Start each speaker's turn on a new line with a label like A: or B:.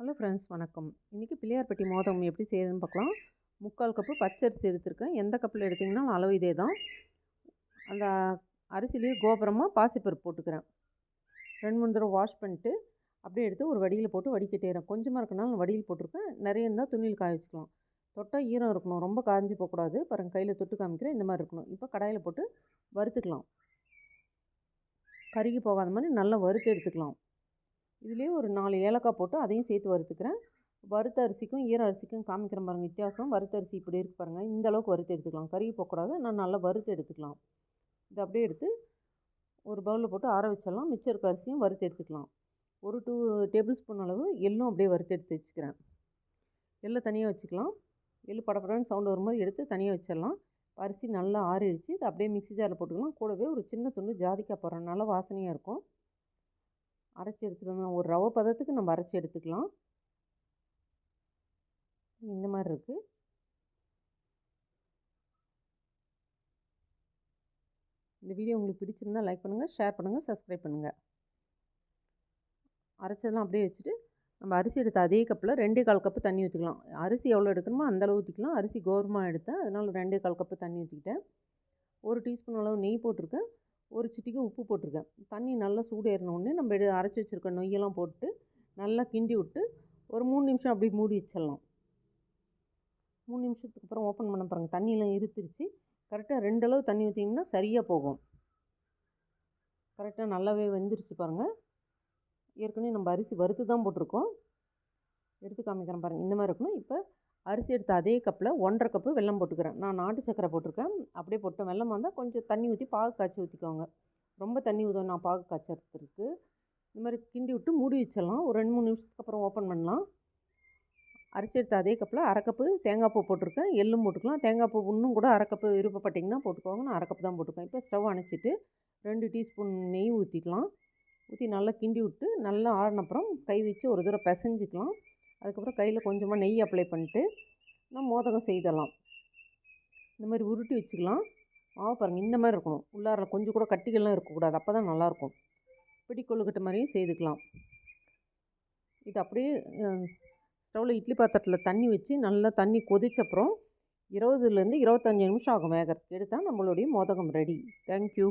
A: Hello friends வணக்கம். இன்றைக்கி பிள்ளையார்பட்டி மோதகம் எப்படி செய்யுதுன்னு பார்க்கலாம் முக்கால் கப்பு பச்சரிசி எடுத்திருக்கேன். எந்த கப்பில் எடுத்திங்கன்னா அளவு இதே தான். அந்த அரிசிலேயே கோபுரமாக பாசிப்பருப்பு போட்டுக்கிறேன். ரெண்டு மூணு தடவை வாஷ் பண்ணிட்டு அப்படியே எடுத்து ஒரு வடியில் போட்டு வடிக்கட்டேறேன் கொஞ்சமாக இருக்கனால நான் வடியில் போட்டிருக்கேன். நிறைய இருந்தால் துணியில் காய வச்சுக்கலாம். தொட்டால் ஈரம் இருக்கணும். ரொம்ப காஞ்சி போகக்கூடாது. பாருங்கள் கையில் தொட்டு காமிக்கிறேன். இந்த மாதிரி இருக்கணும். இப்போ கடாயில் போட்டு வறுத்துக்கலாம். கருகி போகாத மாதிரி நல்லா வறுத்து எடுத்துக்கலாம். இதுலேயே ஒரு நாலு ஏலக்காய் போட்டு அதையும் சேர்த்து வறுத்துக்கிறேன். வறுத்த அரிசிக்கும் ஈர அரிசிக்கும் காமிக்கிற பாருங்கள் வித்தியாசம். வறுத்த அரிசி இப்படி இருக்கு பாருங்கள் இந்த அளவுக்கு வறுத்து எடுத்துக்கலாம். கறி போகக்கூடாது. நான் நல்லா வறுத்து எடுத்துக்கலாம். இதை அப்படியே எடுத்து ஒரு பவுலில் போட்டு ஆற வச்சிடலாம். மிச்சம் இருக்க அரிசியும் வறுத்து எடுத்துக்கலாம். ஒரு டூ டேபிள் ஸ்பூன் அளவு எள்ளும் அப்படியே வறுத்து எடுத்து வச்சுக்கிறேன். எள்ளை தனியாக வச்சுக்கலாம். எள்ளு படப்படன்னு சவுண்டு வரும்போது எடுத்து தனியாக வச்சிடலாம். அரிசி நல்லா ஆறிடுச்சு. இதை அப்படியே மிக்ஸி ஜாரில் போட்டுக்கலாம். கூடவே ஒரு சின்ன துண்டு ஜாதிக்காய் போடுறேன். நல்லா வாசனையாக இருக்கும். அரைச்சி எடுத்துகிட்டு ஒரு ரவை பதத்துக்கு நம்ம அரைச்சி எடுத்துக்கலாம். இந்த மாதிரி இருக்குது இந்த வீடியோ உங்களுக்கு பிடிச்சிருந்தா லைக் பண்ணுங்கள் ஷேர் பண்ணுங்கள் சப்ஸ்கிரைப் பண்ணுங்கள் அரைச்சதெல்லாம் அப்படியே வச்சுட்டு நம்ம அரிசி எடுத்த அதே கப்பில் ரெண்டே கால் கப்பு தண்ணி ஊற்றிக்கலாம் அரிசி எவ்வளோ எடுக்கணுமோ அந்தளவு ஊற்றிக்கலாம் அரிசி கோரமாக எடுத்தேன். அதனால் ரெண்டே கால் கப்பு தண்ணி ஊற்றிக்கிட்டேன் ஒரு டீஸ்பூன் அளவு நெய் போட்டிருக்கேன். ஒரு சிட்டிக்கு உப்பு போட்டிருக்கேன். தண்ணி நல்லா சூடேறினோடனே நம்ம எடு அரைச்சி வச்சுருக்க நொய்யெல்லாம் போட்டு நல்லா கிண்டி விட்டு ஒரு மூணு நிமிஷம் அப்படி மூடி வச்சிடலாம். மூணு நிமிஷத்துக்கு அப்புறம் ஓப்பன் பண்ண பாருங்கள் தண்ணியெலாம் இருத்துருச்சு. கரெக்டாக ரெண்டு அளவு தண்ணி ஊற்றிங்கன்னா சரியாக போகும். கரெக்டாக நல்லாவே வெந்துருச்சு பாருங்கள் ஏற்கனவே நம்ம அரிசி வறுத்து தான் போட்டிருக்கோம். எடுத்து காமிக்கிறேன் பாருங்கள் இந்த மாதிரி இருக்கணும். இப்போ அரிசி எடுத்த அதே கப்பில் ஒன்றரை கப்பு வெல்லம் போட்டுக்கிறேன். நான் நாட்டு சக்கரை போட்டிருக்கேன். அப்படியே போட்டேன் வெல்லம் வந்தால் கொஞ்சம் தண்ணி ஊற்றி பாகு காய்ச்சி ஊற்றிக்கோங்க ரொம்ப தண்ணி ஊதும் நான் பாகு காய்ச்சறதுக்கு. இந்த மாதிரி கிண்டி விட்டு மூடி வச்சிடலாம். ஒரு ரெண்டு மூணு நிமிஷத்துக்கு அப்புறம் ஓப்பன் பண்ணலாம். அரிசி எடுத்த அதே கப்பில் அரை கப்பு தேங்காய் பூ போட்டிருக்கேன். எள்ளும் போட்டுக்கலாம். தேங்காய் பூ இன்னும் கூட அரை கப்பு விருப்பப்பட்டிங்கன்னா போட்டுக்கோங்க. நான் அரை கப்பு தான் போட்டுக்கேன் இப்போ ஸ்டவ் அணைச்சிட்டு ரெண்டு டீஸ்பூன் நெய் ஊற்றிக்கலாம் ஊற்றி நல்லா கிண்டி விட்டு நல்லா ஆறினப்புறம் கை வச்சு ஒரு தடவை பிசைஞ்சிக்கலாம். அதுக்கப்புறம் கையில் கொஞ்சமாக நெய் அப்ளை பண்ணிட்டு நம்ம மோதகம் செய்தலாம். இந்த மாதிரி உருட்டி வச்சுக்கலாம். மாவு பாருங்கள் இந்த மாதிரி இருக்கணும். உள்ளார கொஞ்சம் கூட கட்டிகள்லாம் இருக்கக்கூடாது. அப்போ தான் நல்லாயிருக்கும். பிடி கொழுக்கட்டை மாதிரியும் செய்துக்கலாம். இது அப்படியே ஸ்டவ்வில் இட்லி பாத்திரத்தில் தண்ணி வச்சு நல்லா தண்ணி கொதிச்சப்புறம் இருபதுலேருந்து இருபத்தஞ்சி நிமிஷம் ஆகும் வேகிறதுக்கு. எடுத்தால் நம்மளுடைய மோதகம் ரெடி தேங்க்யூ